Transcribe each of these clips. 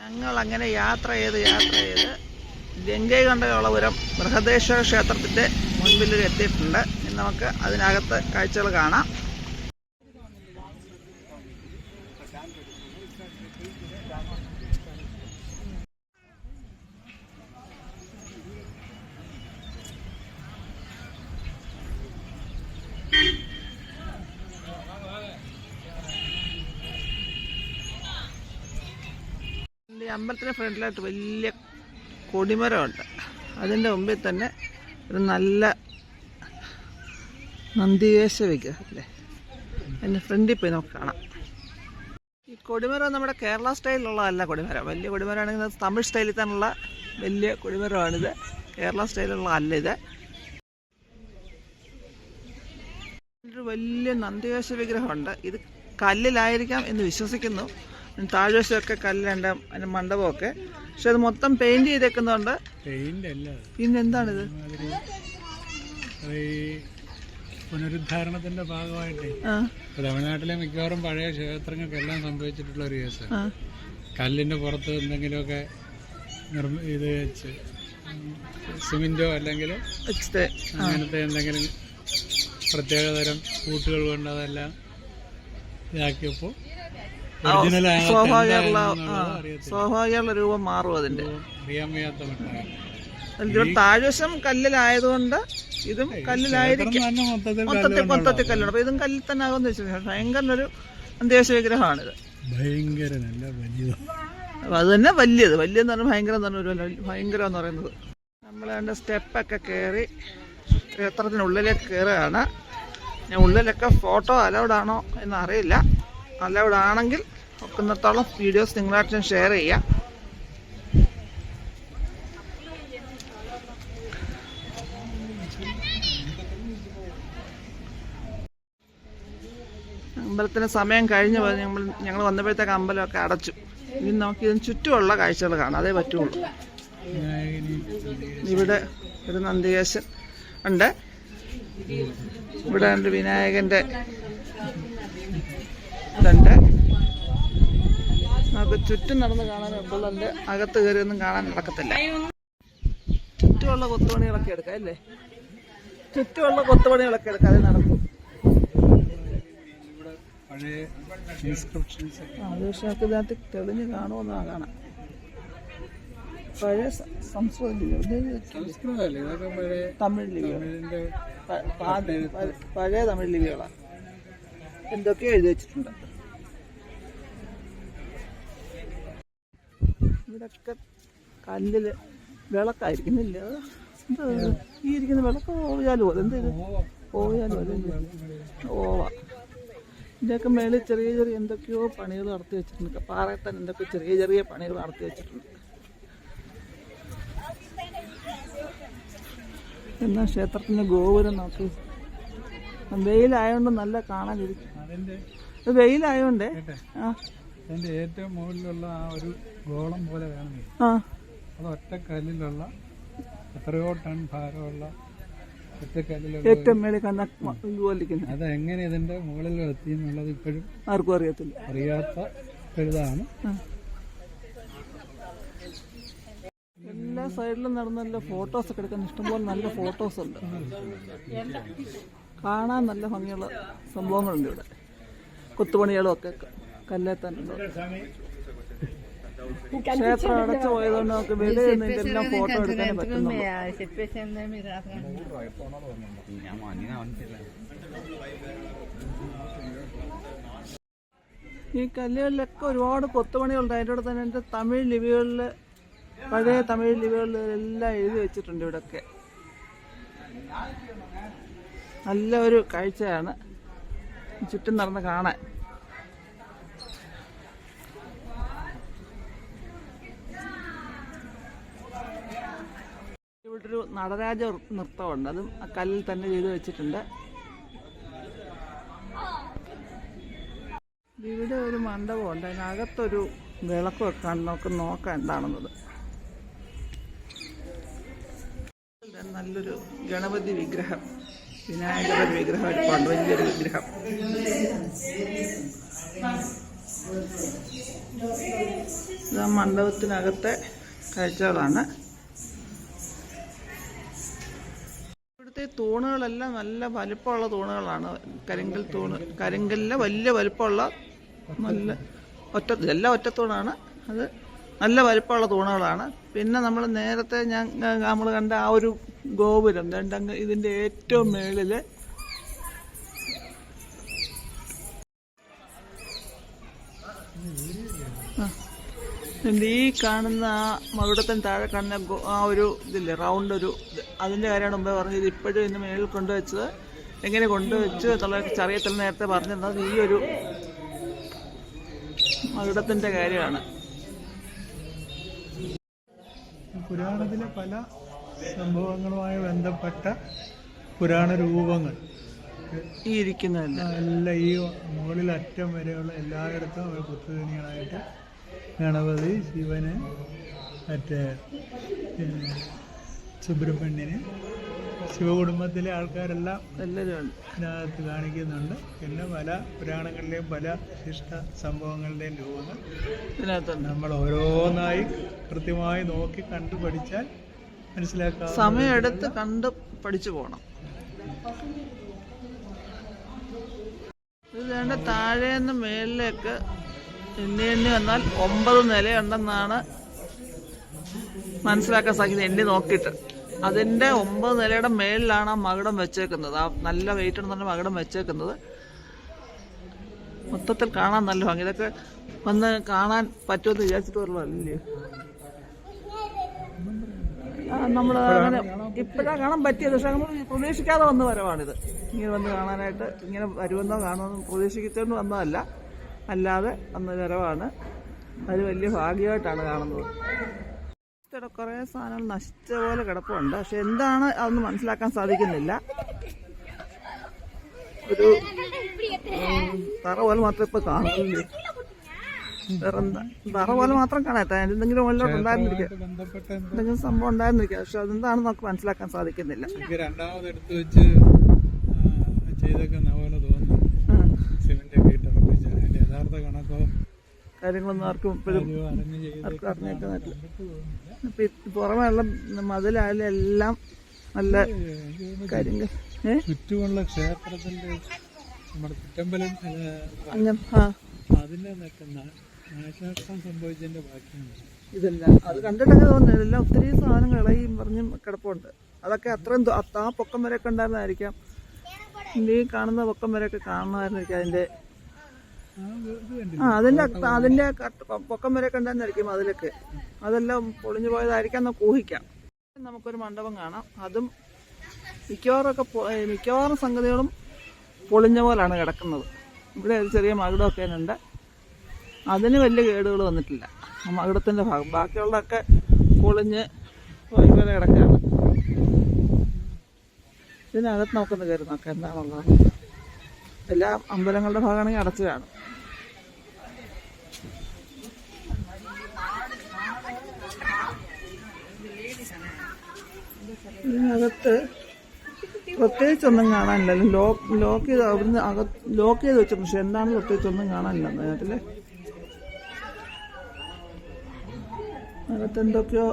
ഞങ്ങൾ അങ്ങനെ യാത്ര ചെയ്ത് യാത്ര ചെയ്ത് ഗംഗൈകൊണ്ടയോളപുരം ബൃഹദേശ്വര ക്ഷേത്രത്തിന്റെ മുൻപിൽ എത്തിയിട്ടുണ്ട്. ഇനി നമുക്ക് അതിനകത്ത് കാഴ്ചകൾ കാണാം. അമ്പലത്തിന് ഫ്രണ്ടിലായിട്ട് വലിയ കൊടിമരമുണ്ട്. അതിന്റെ മുമ്പിൽ തന്നെ ഒരു നല്ല നന്ദികേശ വിഗ്രഹം അല്ലേ? അതിന്റെ ഫ്രണ്ടിൽ പോയി നമുക്ക് കാണാം. ഈ കൊടിമരം നമ്മുടെ കേരള സ്റ്റൈലിലുള്ളതല്ല കൊടിമരം. വലിയ കൊടിമരമാണെങ്കിൽ തമിഴ് സ്റ്റൈലിൽ തന്നെയുള്ള വലിയ കൊടിമരമാണിത്. കേരള സ്റ്റൈലിലുള്ള അല്ല ഇത് വലിയ നന്ദികേശ വിഗ്രഹമുണ്ട്. ഇത് കല്ലിലായിരിക്കാം എന്ന് വിശ്വസിക്കുന്നു. താഴ്വശമൊക്കെ കല്ലുണ്ട് അതിന്റെ മണ്ഡപമൊക്കെ. പക്ഷെ അത് മൊത്തം പെയിന്റ് ചെയ്തേക്കുന്നുണ്ട് പിന്നെന്താണിത് പുനരുദ്ധാരണത്തിന്റെ ഭാഗമായിട്ട്. തമിഴ്നാട്ടിലെ മിക്കവാറും പഴയ ക്ഷേത്രങ്ങൾക്കെല്ലാം സംഭവിച്ചിട്ടുള്ള ഒരു കേസ്. കല്ലിന്റെ പുറത്ത് എന്തെങ്കിലുമൊക്കെ നിർമ്മ ഇത് വെച്ച് സിമെന്റോ അല്ലെങ്കിൽ അങ്ങനത്തെ എന്തെങ്കിലും പ്രത്യേകതരം കൂട്ടുകൾ കൊണ്ട് അതെല്ലാം ഇതാക്കിയപ്പോൾ സ്വാഭാവികമുള്ള രൂപം മാറും അതിന്റെ താഴ്വശം കല്ലിലായതുകൊണ്ട് ഇതും കല്ലിലായിരിക്കും. മൊത്തത്തിൽ മൊത്തത്തിൽ കല്ലുണ്ട് അപ്പൊ ഇതും കല്ലിൽ തന്നെ ആകുമെന്ന് വെച്ചാൽ ഭയങ്കര ഒരു അന്തേശ വിഗ്രഹമാണിത് ഭയങ്കര വലിയ അപ്പൊ അത് തന്നെ വലിയത്. വലിയെന്ന് പറഞ്ഞാൽ ഭയങ്കരം എന്ന് പറഞ്ഞ ഒരു വലിയ- ഭയങ്കരം എന്ന് പറയുന്നത് നമ്മൾ സ്റ്റെപ്പൊക്കെ കയറി ക്ഷേത്രത്തിനുള്ളിലേക്ക് കയറുകയാണ് ഞാൻ ഉള്ളിലൊക്കെ ഫോട്ടോ അലൗഡ് ആണോ എന്ന് അറിയില്ല അലൗഡ് ആണെങ്കിൽ ഒക്കുന്നത്തോളം വീഡിയോസ് നിങ്ങളായിട്ടും ഷെയർ ചെയ്യാം. അമ്പലത്തിന് സമയം കഴിഞ്ഞ് നമ്മൾ ഞങ്ങൾ വന്നപ്പോഴത്തേക്ക് അമ്പലമൊക്കെ അടച്ചു. ഇനി നമുക്ക് ഇതിന് ചുറ്റുമുള്ള കാഴ്ചകൾ കാണാം. അതേ പറ്റുള്ളൂ. ഇവിടെ ഒരു നന്ദികേശൻ ഉണ്ട്. ഇവിടെ ഉണ്ട് വിനായകന്റെ ഇതുണ്ട്. നമുക്ക് ചുറ്റും നടന്ന് കാണാൻ എപ്പോഴുണ്ട്? അകത്ത് കയറിയൊന്നും കാണാൻ നടക്കത്തില്ല. ചുറ്റുമുള്ള കൊത്തുപണികളൊക്കെ എടുക്കാം അല്ലേ? ചുറ്റുമുള്ള കൊത്തുപണികളൊക്കെ എടുക്കാം അത് നടക്കും. അത് പക്ഷെ നമുക്ക് ഇതിനകത്ത് തെളിഞ്ഞ് കാണുമെന്നാ കാണാം പഴയ സംസ്കൃത തമിഴ് ലിപികൾ. പഴയ തമിഴ് ലിപികളാണ്. എന്തൊക്കെയോ എഴുതി വെച്ചിട്ടുണ്ട്. ഇവിടൊക്കെ കല്ലിൽ വിളക്കായിരിക്കുന്നില്ല ഈ ഇരിക്കുന്ന വിളക്ക് പോയാലും അത് എന്ത് പോയാലും അത് ഓവ. ഇതിന്റെയൊക്കെ മേളിൽ ചെറിയ ചെറിയ എന്തൊക്കെയോ പണികൾ നടത്തി വെച്ചിട്ടുണ്ട്. പാറയിൽ തന്നെ എന്തൊക്കെ ചെറിയ ചെറിയ പണികൾ നടത്തി വെച്ചിട്ടുണ്ട്. എന്നാ ക്ഷേത്രത്തിന്റെ ഗോപുരം നോക്കി. വെയിലായതുകൊണ്ട് നല്ല കാണാനിരിക്കും വെയിലായോണ്ടേ? അതിന്റെ ഏറ്റവും മുകളിലുള്ള ആ ഒരു ഗോളം പോലെ ആ. അത് ഒറ്റക്കല്ലിലുള്ള എത്രയോ ടൺ ഭാരമുള്ള ഏറ്റവും മേളിൽ കണ്ട ഇതുപോലിരിക്കുന്നത് അത് എങ്ങനെ ഇതിന്റെ മുകളിൽ എത്തി എന്നുള്ളത് ഇപ്പോഴും ആർക്കും അറിയത്തില്ല. അറിയാത്ത ഇതാണ് എല്ലാ സൈഡിലും നടന്നല്ല ഫോട്ടോസ് ഒക്കെ എടുക്കാൻ. ഇഷ്ടംപോലെ നല്ല ഫോട്ടോസ് ഉണ്ട്. കാണാൻ നല്ല ഭംഗിയുള്ള സംഭവങ്ങളുണ്ട് ഇവിടെ. കൊത്തുപണികളും ഒക്കെ കല്ലേ തന്നെ ഉണ്ട് ക്ഷേത്രം അടച്ചു പോയതുകൊണ്ട് നമുക്ക് വെളിയിൽ നിന്ന് ഇതെല്ലാം ഫോട്ടോ എടുക്കാൻ പറ്റുന്നുള്ളൂ. ഈ കല്ലുകളിലൊക്കെ ഒരുപാട് കൊത്തുപണികളുണ്ട്. അതിന്റെ കൂടെ തന്നെ എന്റെ തമിഴ് ലിപികളിൽ പഴയ തമിഴ് ലിപികളിൽ എല്ലാം എഴുതി വെച്ചിട്ടുണ്ട് ഇവിടെയൊക്കെ നല്ല ഒരു കാഴ്ചയാണ് ചുറ്റും നടന്ന് കാണാൻ. ഇവിടെ ഒരു നടരാജ നൃത്തമുണ്ട്. അതും ആ കല്ലിൽ തന്നെ ചെയ്ത് വെച്ചിട്ടുണ്ട്. ഇവിടെ ഒരു മണ്ഡപമുണ്ട്. അതിനകത്തൊരു വിളക്ക് വെക്കാൻ നമുക്ക് നോക്കാം എന്താണെന്നത്. നല്ലൊരു ഗണപതി വിഗ്രഹം. വിനായകരുടെ വിഗ്രഹം വലിയൊരു വിഗ്രഹം ഇത് മണ്ഡപത്തിനകത്തെ കാഴ്ചകളാണ്. ഇവിടുത്തെ തൂണുകളെല്ലാം നല്ല വലുപ്പമുള്ള തൂണുകളാണ്. കരിങ്കൽ തൂണ് കരിങ്കലിലെ വലിയ വലുപ്പമുള്ള നല്ല ഒറ്റ എല്ലാം ഒറ്റത്തൂണാണ്. അത് നല്ല വലുപ്പമുള്ള തൂണുകളാണ്. പിന്നെ നമ്മൾ നേരത്തെ ഞാൻ നമ്മൾ കണ്ട ആ ഒരു ഗോപുരം. രണ്ടങ്ങ് ഇതിന്റെ ഏറ്റവും മേളിൽ ഈ കാണുന്ന ആ മകുടത്തിന് താഴെ കാണുന്ന ആ ഒരു ഇതില്ലേ റൗണ്ട് ഒരു അതിന്റെ കാര്യമാണ് മുമ്പേ പറഞ്ഞത്. ഇപ്പോഴും ഇതിന് മേളിൽ കൊണ്ടുവച്ചത്. എങ്ങനെ കൊണ്ടുവച്ചു എന്നുള്ള അറിയത്തില്ല. നേരത്തെ പറഞ്ഞിരുന്നത് ഈ ഒരു മകുടത്തിന്റെ കാര്യമാണ്. പുരാണത്തിലെ പല സംഭവങ്ങളുമായി ബന്ധപ്പെട്ട പുരാണ രൂപങ്ങൾ. ഈ ഇരിക്കുന്നതല്ല? ഈ മുകളിൽ അറ്റം വരെയുള്ള എല്ലായിടത്തും അവർ കുത്തുതനികളായിട്ട് ഗണപതി ശിവന് മറ്റേ സുബ്രഹ്മണ്യന് ശിവകുടുംബത്തിലെ ആൾക്കാരെല്ലാം എല്ലാവരും ഇതിനകത്ത് കാണിക്കുന്നുണ്ട്. പിന്നെ പല പുരാണങ്ങളിലെയും പല വിശിഷ്ട സംഭവങ്ങളുടെയും രൂപങ്ങൾ ഇതിനകത്ത് നമ്മൾ ഓരോന്നായി കൃത്യമായി നോക്കി കണ്ടു പഠിച്ചാൽ സമയമെടുത്ത് കണ്ട് പഠിച്ചു പോകണം ഇത് വേണ്ട താഴേന്ന് മേളിലേക്ക് എണ്ണി വന്നാൽ ഒമ്പത് നിലയുണ്ടെന്നാണ് മനസ്സിലാക്കാൻ സാധിക്കുന്നത്. എണ്ണി നോക്കിയിട്ട്. അതിന്റെ ഒമ്പത് നിലയുടെ മേളിലാണ് ആ മകുടം വെച്ചേക്കുന്നത്. ആ നല്ല വെയിറ്റ് ഉണ്ടെന്ന് മകുടം വെച്ചേക്കുന്നത്. മൊത്തത്തിൽ കാണാൻ നല്ല ഭംഗി. ഇതൊക്കെ വന്ന് കാണാൻ പറ്റുമെന്ന് വിചാരിച്ചിട്ട് വരല്ലേ നമ്മൾ അങ്ങനെ ഇപ്പോഴാണ് കാണാൻ പറ്റിയത്. പക്ഷെ നമ്മൾ പ്രതീക്ഷിക്കാതെ വന്ന വരവാണിത്. ഇങ്ങനെ വന്ന് കാണാനായിട്ട് ഇങ്ങനെ വരുമെന്നോ കാണുമെന്നോ പ്രതീക്ഷിച്ചുകൊണ്ട് വന്നതല്ല. അല്ലാതെ വന്ന വരവാണ്. അത് വലിയ ഭാഗ്യമായിട്ടാണ് കാണുന്നത്. ഇവിടെ കുറേ സാധനങ്ങൾ നശിച്ച പോലെ കിടപ്പുണ്ട്. പക്ഷെ എന്താണ് അതൊന്നും മനസ്സിലാക്കാൻ സാധിക്കുന്നില്ല. ഒരു തറ പോലെ മാത്രമേ ഇപ്പൊ കാണുന്നില്ലേ വേറെന്താ? വേറെ പോലെ മാത്രം കാണാത്ത എന്തെങ്കിലും മുകളിലോട്ട് ഉണ്ടായിരുന്നിരിക്കുക എന്തെങ്കിലും സംഭവം ഉണ്ടായിരുന്നിരിക്കുക പക്ഷെ അതെന്താണെന്ന് നമുക്ക് മനസ്സിലാക്കാൻ സാധിക്കുന്നില്ല. എനിക്ക് രണ്ടാമത് എടുത്തു വെച്ച് ആ, ചെയ്തേക്കുന്ന പോലെ തോന്നുന്നു. ആ, ഒക്കെ ഇട്ട് ഉറപ്പിച്ച അതിന്റെ യഥാർത്ഥ കണക്കോ കാര്യങ്ങളൊന്നും ആർക്കും ഇപ്പോഴും ആർക്കും അറിഞ്ഞേക്കുന്നില്ല ഇപ്പൊ ഈ പുറമെ ഉള്ള മതിലായാലും എല്ലാം നല്ല കാര്യങ്ങൾ. ചുറ്റുമുള്ള ക്ഷേത്രത്തിന്റെ നമ്മുടെ കുറ്റമ്പലം അതിനെ നിൽക്കുന്ന നാശനഷ്ടം സംഭവിച്ചതിന്റെ ബാക്കിയാണ് ഇതെല്ലാം. അത് കണ്ടിട്ടൊക്കെ തോന്നുന്നു. ഇതെല്ലാം ഒത്തിരി സാധനങ്ങൾ ഇളയും പറഞ്ഞും കിടപ്പുണ്ട്. അതൊക്കെ അത്രയും ആ പൊക്കം വരെയൊക്കെ ഉണ്ടായിരുന്നായിരിക്കാം. ഈ കാണുന്ന പൊക്കം വരെയൊക്കെ കാണുന്നതായിരുന്നിരിക്കാം അതിന്റെ ആ, അതിന്റെ അതിന്റെ പൊക്കം വരെയൊക്കെ ഉണ്ടായിരുന്നായിരിക്കും അതിലൊക്കെ. അതെല്ലാം പൊളിഞ്ഞു പോയതായിരിക്കാം. നമുക്ക് ഊഹിക്കാം. നമുക്കൊരു മണ്ഡപം കാണാം. അതും മിക്കവാറും ഒക്കെ പൊ- മിക്കവാറും സംഗതികളും പൊളിഞ്ഞ പോലാണ് കിടക്കുന്നത്. ഇവിടെ ഒരു ചെറിയ മകുടമൊക്കെ ഉണ്ട്. അതിന് വലിയ കേടുകൾ വന്നിട്ടില്ല. ആ മകുടത്തിന്റെ ഭാഗം. ബാക്കിയുള്ളതൊക്കെ പൊളിഞ്ഞ് വൈകുന്നേരം കിടക്കാണ്. ഇതിനകത്ത് നമുക്കൊന്ന് കയറി നോക്കാം എന്താണുള്ളത്. എല്ലാ അമ്പലങ്ങളുടെ ഭാഗമാണെങ്കിൽ അടച്ചു കാണും. ഇതിനകത്ത് പ്രത്യേകിച്ചൊന്നും കാണാനില്ല. ലോക്ക് ലോക്ക് ചെയ്ത് അവിടുന്ന് അകത്ത് ലോക്ക് ചെയ്ത് വെച്ചു പക്ഷെ എന്താണ് പ്രത്യേകിച്ചൊന്നും കാണാനില്ല. അതിനകത്തിൽ അകത്ത് എന്തൊക്കെയോ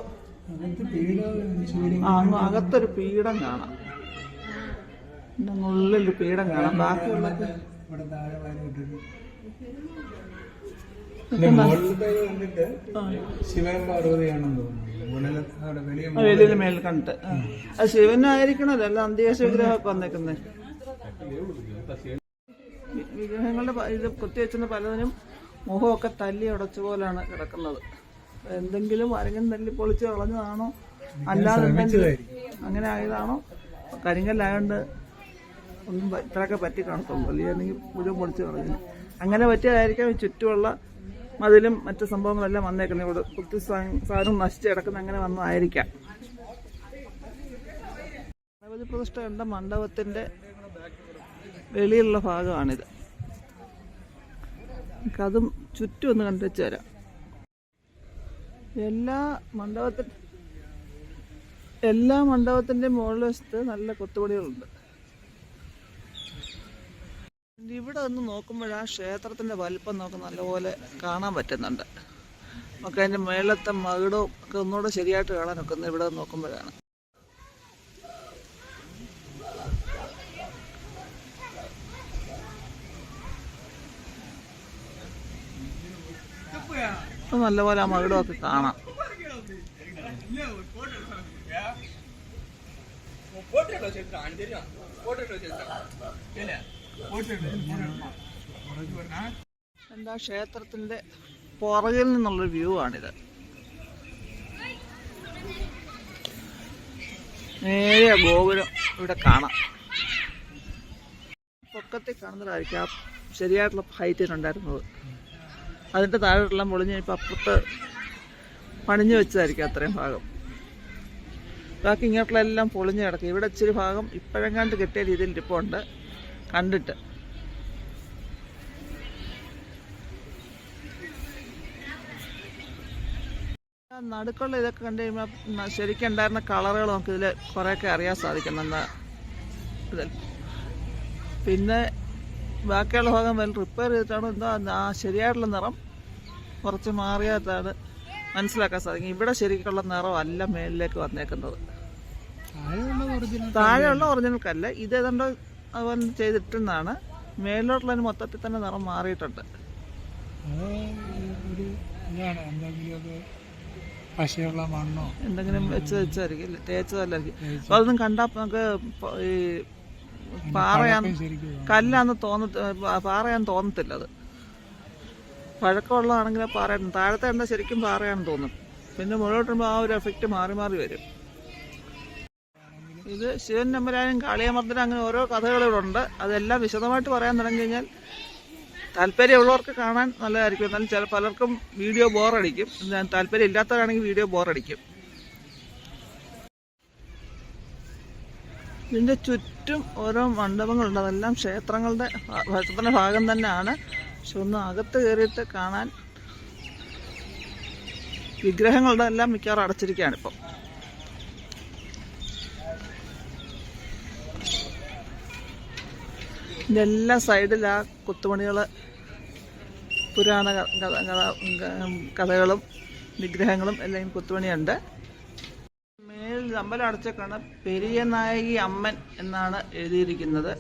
അകത്ത് പീഠം ശിവലിംഗം ആ അങ്ങ് അകത്തൊരു പീഠം കാണാം. ഉള്ളിലൊരു പീഠം കാണാം. ബാക്കിയുള്ള വെളിയിൽ മേൽ കണ്ടിട്ട് ആ. അത് ശിവനായിരിക്കണല്ലോ അല്ല അന്തേശ വിഗ്രഹമൊക്കെ വന്നേക്കുന്നത് വിഗ്രഹങ്ങളുടെ ഇത് കുത്തിവെച്ചുന്ന പലതിനും മുഖമൊക്കെ തല്ലി ഉടച്ച പോലാണ് കിടക്കുന്നത്. എന്തെങ്കിലും അരങ്ങൻ തല്ലി പൊളിച്ച് കളഞ്ഞതാണോ? അല്ലാതെ അങ്ങനെ ആയതാണോ? കരിങ്കല്ലായോണ്ട് ഒന്നും ഇത്രയൊക്കെ പറ്റി കാണത്തുള്ളൂ അല്ലെങ്കിൽ മുഴുവൻ പൊളിച്ച് കളഞ്ഞു. അങ്ങനെ പറ്റിയതായിരിക്കാം ഈ ചുറ്റുമുള്ള മതിലും മറ്റു സംഭവങ്ങളെല്ലാം വന്നേക്കുന്നത്. ഇവിടെ കുത്തി സാധനം നശിച്ച് കിടക്കുന്ന അങ്ങനെ വന്നതായിരിക്കാം. ഗണപതി പ്രതിഷ്ഠ കണ്ട മണ്ഡപത്തിന്റെ വെളിയിലുള്ള ഭാഗമാണിത്. അതും ചുറ്റും ഒന്ന് കണ്ടുവച്ച് തരാം. എല്ലാ മണ്ഡപത്തിൽ എല്ലാ മണ്ഡപത്തിന്റെ മുകളിൽ നല്ല കൊത്തുപണികളുണ്ട്. ഇവിടെ നിന്ന് നോക്കുമ്പോൾ ആ വലിപ്പം നമുക്ക് നല്ലപോലെ കാണാൻ പറ്റുന്നുണ്ട്. നമുക്ക് അതിന്റെ മേളത്തെ മകിടവും ഒക്കെ ഒന്നുകൂടെ ശരിയായിട്ട് ഒക്കുന്നത് ഇവിടെ നോക്കുമ്പോഴാണ് ഇപ്പൊ നല്ലപോലെ ആ മകിടമൊക്കെ കാണാം. എന്താ ക്ഷേത്രത്തിന്റെ പുറകിൽ നിന്നുള്ളൊരു വ്യൂ ആണിത്. നേരെ ഗോപുരം ഇവിടെ കാണാം. പൊക്കത്തിൽ കാണുന്നതായിരിക്കും ആ ശരിയായിട്ടുള്ള ഹൈറ്റിനുണ്ടായിരുന്നത് അതിന്റെ താഴെല്ലാം പൊളിഞ്ഞ് ഇപ്പം അപ്പുറത്ത് പണിഞ്ഞു വെച്ചതായിരിക്കും അത്രയും ഭാഗം. ബാക്കി ഇങ്ങോട്ടുള്ള എല്ലാം പൊളിഞ്ഞ് കിടക്കും. ഇവിടെ ഇച്ചിരി ഭാഗം ഇപ്പോഴെങ്ങാണ്ട് കിട്ടിയ രീതിയിൽ ഇരിപ്പുണ്ട്. കണ്ടിട്ട്. നടുക്കുള്ള ഇതൊക്കെ കണ്ടു കഴിയുമ്പോൾ ശരിക്കും ഉണ്ടായിരുന്ന കളറുകൾ നമുക്ക് ഇതിൽ കുറേയൊക്കെ അറിയാൻ സാധിക്കുന്നുണ്ട് ഇതിൽ. പിന്നെ ബാക്കിയുള്ള ഭാഗം വല്ല റിപ്പയർ ചെയ്തിട്ടാണോ? എന്താ ശരിയായിട്ടുള്ള നിറം. കുറച്ച് മാറിയാത്താണ് മനസ്സിലാക്കാൻ സാധിക്കും. ഇവിടെ ശരിക്കുള്ള നിറമല്ല മേളിലേക്ക് വന്നേക്കുന്നത്. താഴെയുള്ള ഒറിജിനൽ കല്ല് ഇത് ഏതാണ്ട് അതുപോലെ ചെയ്തിട്ടെന്നാണ്. മേളിലോട്ടുള്ളതിന് മൊത്തത്തിൽ തന്നെ നിറം മാറിയിട്ടുണ്ട്. പശയുള്ള മണ്ണോ? എന്തെങ്കിലും വെച്ച് വെച്ചായിരിക്കും? തേച്ചതല്ലായിരിക്കും. അപ്പൊ അതൊന്നും കണ്ടാ നമുക്ക് ഈ പാറയാന്ന് കല്ലാന്ന് തോന്ന പാറയാന്ന് തോന്നത്തില്ല അത്. പഴക്കമുള്ളതാണെങ്കിൽ പാറയാണ് താഴത്തെ എന്താ ശരിക്കും പാറയാണെന്ന് തോന്നും. പിന്നെ മുകളിലോട്ട് ആ ഒരു എഫക്റ്റ് മാറി മാറി വരും. ഇത് ശിവൻ നമ്പരാനും കാളിയമർദ്ദനും അങ്ങനെ ഓരോ കഥകളിവിടെ അതെല്ലാം വിശദമായിട്ട് പറയാൻ തുടങ്ങി കഴിഞ്ഞാൽ താല്പര്യമുള്ളവർക്ക് കാണാൻ നല്ലതായിരിക്കും. എന്നാലും ചില പലർക്കും വീഡിയോ ബോറടിക്കും. താല്പര്യം ഇല്ലാത്തവരാണെങ്കിൽ വീഡിയോ ബോറടിക്കും. ഇതിന്റെ ചുറ്റും ഓരോ മണ്ഡപങ്ങളുണ്ട്. അതെല്ലാം ക്ഷേത്രങ്ങളുടെ ക്ഷേത്രത്തിന്റെ ഭാഗം തന്നെയാണ്. പക്ഷെ ഒന്ന് അകത്ത് കയറിയിട്ട് കാണാൻ വിഗ്രഹങ്ങളുടെ എല്ലാം മിക്കവാറും അടച്ചിരിക്കുകയാണ് ഇപ്പം ഇതിന്റെ എല്ലാ സൈഡിൽ ആ കൊത്തുപണികൾ പുരാണ കഥ കഥകളും വിഗ്രഹങ്ങളും എല്ലാം കൊത്തുപണിയുണ്ട്. മേലിൽ അമ്പലം അടച്ചേക്കാണ് പെരിയ നായകി അമ്മൻ എന്നാണ് എഴുതിയിരിക്കുന്നത്.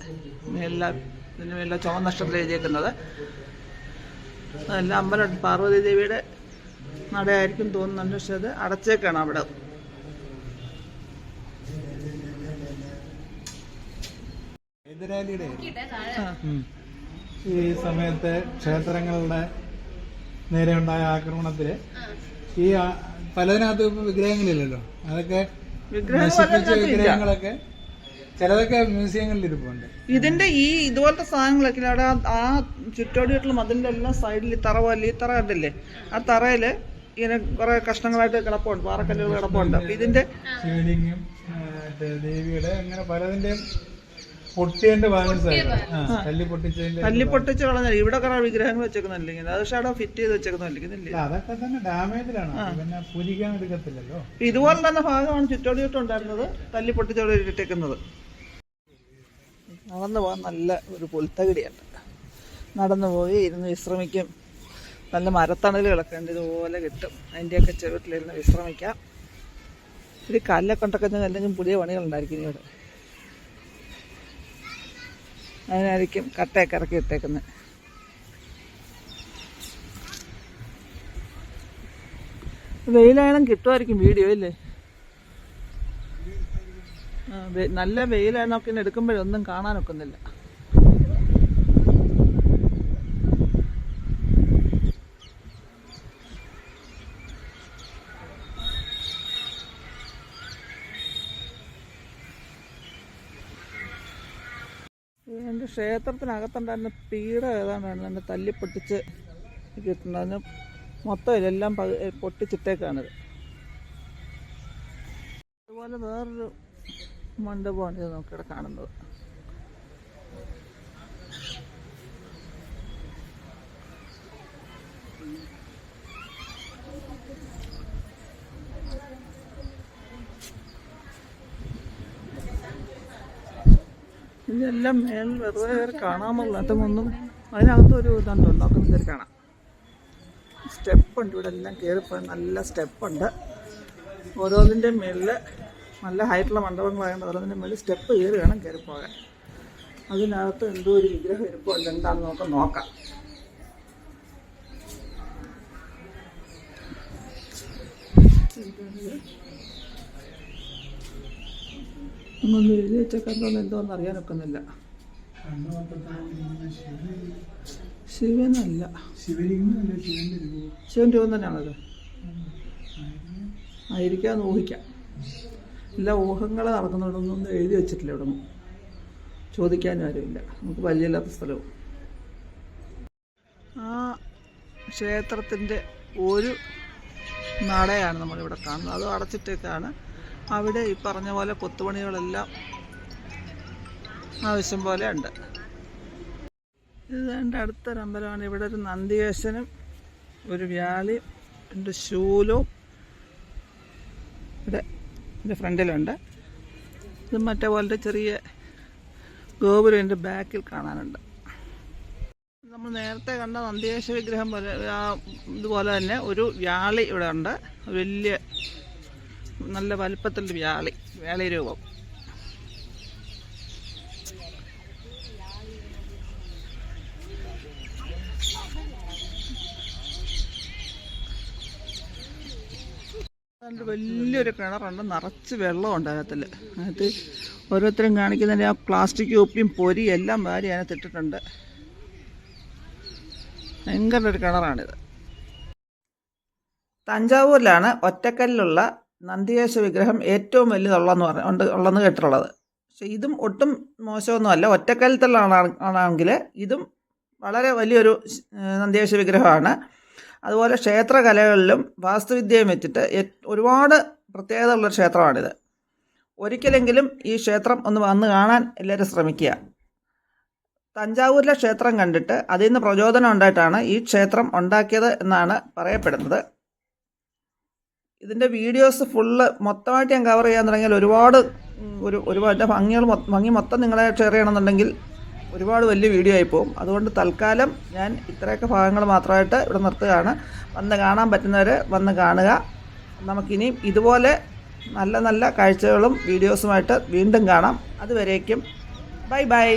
മേലില ഇതിന് മേലില ചുവന്ന എഴുതിയേക്കുന്നത്. അതെല്ലാം അമ്പലം പാർവതി ദേവിയുടെ നടയായിരിക്കും തോന്നുന്നുണ്ട്. പക്ഷെ അത് അടച്ചേക്കാണ് അവിടെ. ഈ സമയത്ത് ക്ഷേത്രങ്ങളുടെ നേരെ ഉണ്ടായ ആക്രമണത്തിൽ ഈ പലതിനകത്ത് വിഗ്രഹങ്ങളില്ലല്ലോ. അതൊക്കെ നശിപ്പിച്ച വിഗ്രഹങ്ങളൊക്കെ ചിലതൊക്കെ മ്യൂസിയങ്ങളിൽ ഇരിപ്പുണ്ട്. ഇതിന്റെ ഈ ഇതുപോലത്തെ സാധനങ്ങളൊക്കെ അവിടെ ആ- ചുറ്റോടിയിട്ടുള്ള മതിലിന്റെ എല്ലാം സൈഡിൽ ഈ തറ പോലെ ഈ തറ കണ്ടില്ലേ? ആ തറയിൽ ഇങ്ങനെ കുറെ കഷ്ണങ്ങളായിട്ട് കിടപ്പുണ്ട്. പാറക്കല്ലുകൾ കിടപ്പുണ്ട്. അപ്പൊ ഇതിന്റെ ശിവലിംഗം ദേവിയുടെ അങ്ങനെ പലതിന്റെയും പൊട്ടിയതിന്റെ ബാലൻസ് തല്ലി പൊട്ടിച്ചതിന്റെ പൊട്ടിച്ച് കളഞ്ഞ ഇവിടെ കുറെ വിഗ്രഹങ്ങൾ വെച്ചേക്കുന്നില്ല ഇങ്ങനെ? അത് പക്ഷെ അവിടെ ഫിറ്റ് ചെയ്ത് വെച്ചേക്കുന്നില്ല അല്ല, അതൊക്കെ തന്നെ ഡാമേജിലാണ്. പിന്നെ എടുക്കത്തില്ലല്ലോ. ഇതുപോലെ തന്നെ ഭാഗമാണ് ചുറ്റോടിയിട്ടുണ്ടായിരുന്നത് തല്ലി പൊട്ടിച്ചോടെ ഇട്ടേക്കുന്നത് നടന്നു പോകാൻ നല്ല ഒരു പുൽത്തകിടിയുണ്ട്. നടന്നു പോയി ഇരുന്ന് വിശ്രമിക്കും. നല്ല മരത്തണലുകളൊക്കെ ഉണ്ട് ഇതുപോലെ കിട്ടും. അതിന്റെയൊക്കെ ചുവട്ടിലിരുന്ന് വിശ്രമിക്കാം. ഒരു കല്ലൊക്കെ ഉണ്ടൊക്കെ എന്തെങ്കിലും പുതിയ പണികളുണ്ടായിരിക്കും ഇവിടെ അതിനായിരിക്കും കട്ടയൊക്കെ ഇറക്കി ഇട്ടേക്കുന്നത് വെയിലായാലും കിട്ടുമായിരിക്കും വീഡിയോ ഇല്ലേ നല്ല വെയിലാണൊക്കെ എടുക്കുമ്പോഴൊന്നും കാണാനൊക്കുന്നില്ല. എന്റെ ക്ഷേത്രത്തിനകത്തുണ്ടായിരുന്ന പീഠ ഏതാണ്ടാണ് എന്നെ തല്ലിപ്പൊട്ടിച്ച് കിട്ടുന്നത്. അതിന് മൊത്തം ഇതെല്ലാം പൊട്ടിച്ചിട്ടേക്കാണിത്. അതുപോലെ വേറൊരു മണ്ഡപമാണ് ഇത് നമുക്കിവിടെ കാണുന്നത്. ഇതെല്ലാം മേൽ വെറുതെ കയറി കാണാമല്ല ഒന്നും അതിനകത്ത് ഒരു ഇതുണ്ട്? നോക്കുന്ന കയറി കാണാം. സ്റ്റെപ്പുണ്ട് ഇവിടെ എല്ലാം കയറിപ്പോയി നല്ല സ്റ്റെപ്പുണ്ട്. ഓരോന്നിന്റെ മേളിൽ നല്ല ഹൈറ്റുള്ള മണ്ഡപങ്ങളായതുകൊണ്ട് ഓരോന്നിന്റെ മേളിൽ സ്റ്റെപ്പ് കയറി വേണം കയറി പോകാൻ. അതിനകത്ത് എന്തോ ഒരു വിഗ്രഹം ഇരിപ്പുണ്ട്. എന്താണെന്ന് നമുക്ക് നോക്കാം. ഒന്നൊന്ന് എഴുതി വെച്ചൊക്കെ എന്തോന്ന് എന്തോന്ന് അറിയാനൊക്കുന്നില്ല. ശിവനല്ല. ശിവൻ രൂപം തന്നെയാണത്. ആയിരിക്കാന്ന് ഊഹിക്കാം. എല്ലാ ഊഹങ്ങൾ നടക്കുന്നുണ്ടെന്നൊന്നും എഴുതി വെച്ചിട്ടില്ല ഇവിടെ നിന്ന് ചോദിക്കാനും ആരുമില്ല. നമുക്ക് വലിയല്ലാത്ത സ്ഥലവും. ആ ക്ഷേത്രത്തിന്റെ ഒരു നടയാണ് നമ്മളിവിടെ കാണുന്നത്. അത് അടച്ചിട്ടേക്കാണ് അവിടെ ഈ പറഞ്ഞ പോലെ കൊത്തുപണികളെല്ലാം ആവശ്യം പോലെ ഉണ്ട്. ഇത് എന്റെ അടുത്തൊരമ്പലമാണ് ഇവിടെ ഒരു നന്ദികേശനും ഒരു വ്യാളിയും രണ്ട് ശൂലവും എന്റെ ഫ്രണ്ടിലുണ്ട്. ഇത് മറ്റേ പോലത്തെ ചെറിയ ഗോപുരം എന്റെ ബാക്കിൽ കാണാനുണ്ട്. നമ്മൾ നേരത്തെ കണ്ട നന്ദികേശ വിഗ്രഹം പോലെ ഇതുപോലെ തന്നെ ഒരു വ്യാളി ഇവിടെ ഉണ്ട്. വലിയ നല്ല വലുപ്പത്തിലുള്ള വ്യാളി വ്യാളി രൂപം. അതുകൊണ്ട് വലിയൊരു കിണറുണ്ട്. നിറച്ച് വെള്ളമുണ്ട് അതിനകത്തിൽ അതിനകത്ത് ഓരോരുത്തരും കാണിക്കുന്നതിന്റെ ആ പ്ലാസ്റ്റിക് കുപ്പിയും പൊരി എല്ലാം വാരി അതിനകത്ത് ഇട്ടിട്ടുണ്ട്. ഭയങ്കര ഒരു കിണറാണിത്. തഞ്ചാവൂരിലാണ് ഒറ്റക്കല്ലിലുള്ള നന്ദിയേശ വിഗ്രഹം ഏറ്റവും വലുതുള്ളതെന്ന് പറഞ്ഞു ഉണ്ട് ഉള്ളതെന്ന് കേട്ടിട്ടുള്ളത്. പക്ഷെ ഇതും ഒട്ടും മോശമൊന്നുമല്ല. ഒറ്റക്കലത്തിലാണ് ആണെങ്കിൽ ഇതും വളരെ വലിയൊരു നന്ദിയേശ വിഗ്രഹമാണ്. അതുപോലെ ക്ഷേത്രകലകളിലും വാസ്തുവിദ്യയും വെച്ചിട്ട് ഒരുപാട് പ്രത്യേകത ഉള്ളൊരു ക്ഷേത്രമാണിത്. ഒരിക്കലെങ്കിലും ഈ ക്ഷേത്രം ഒന്ന് വന്ന് കാണാൻ എല്ലാവരും ശ്രമിക്കുക. തഞ്ചാവൂരിലെ ക്ഷേത്രം കണ്ടിട്ട് അതിൽ നിന്ന് പ്രചോദനം ഉണ്ടായിട്ടാണ് ഈ ക്ഷേത്രം ഉണ്ടാക്കിയത് എന്നാണ് പറയപ്പെടുന്നത്. ഇതിന്റെ വീഡിയോസ് ഫുള്ള് മൊത്തമായിട്ട് ഞാൻ കവർ ചെയ്യാൻ തുടങ്ങിയാൽ ഒരുപാട് ഒരു ഒരുപാട് ഭംഗികൾ ഭംഗി മൊത്തം നിങ്ങളെ ഷെയർ ചെയ്യണമെന്നുണ്ടെങ്കിൽ ഒരുപാട് വലിയ വീഡിയോ ആയി പോകും. അതുകൊണ്ട് തൽക്കാലം ഞാൻ ഇത്രയൊക്കെ ഭാഗങ്ങൾ മാത്രമായിട്ട് ഇവിടെ നിർത്തുകയാണ്. വന്ന് കാണാൻ പറ്റുന്നവർ വന്ന് കാണുക. നമുക്കിനിയും ഇതുപോലെ നല്ല നല്ല കാഴ്ചകളും വീഡിയോസുമായിട്ട് വീണ്ടും കാണാം. അതുവരേക്കും ബൈ ബൈ.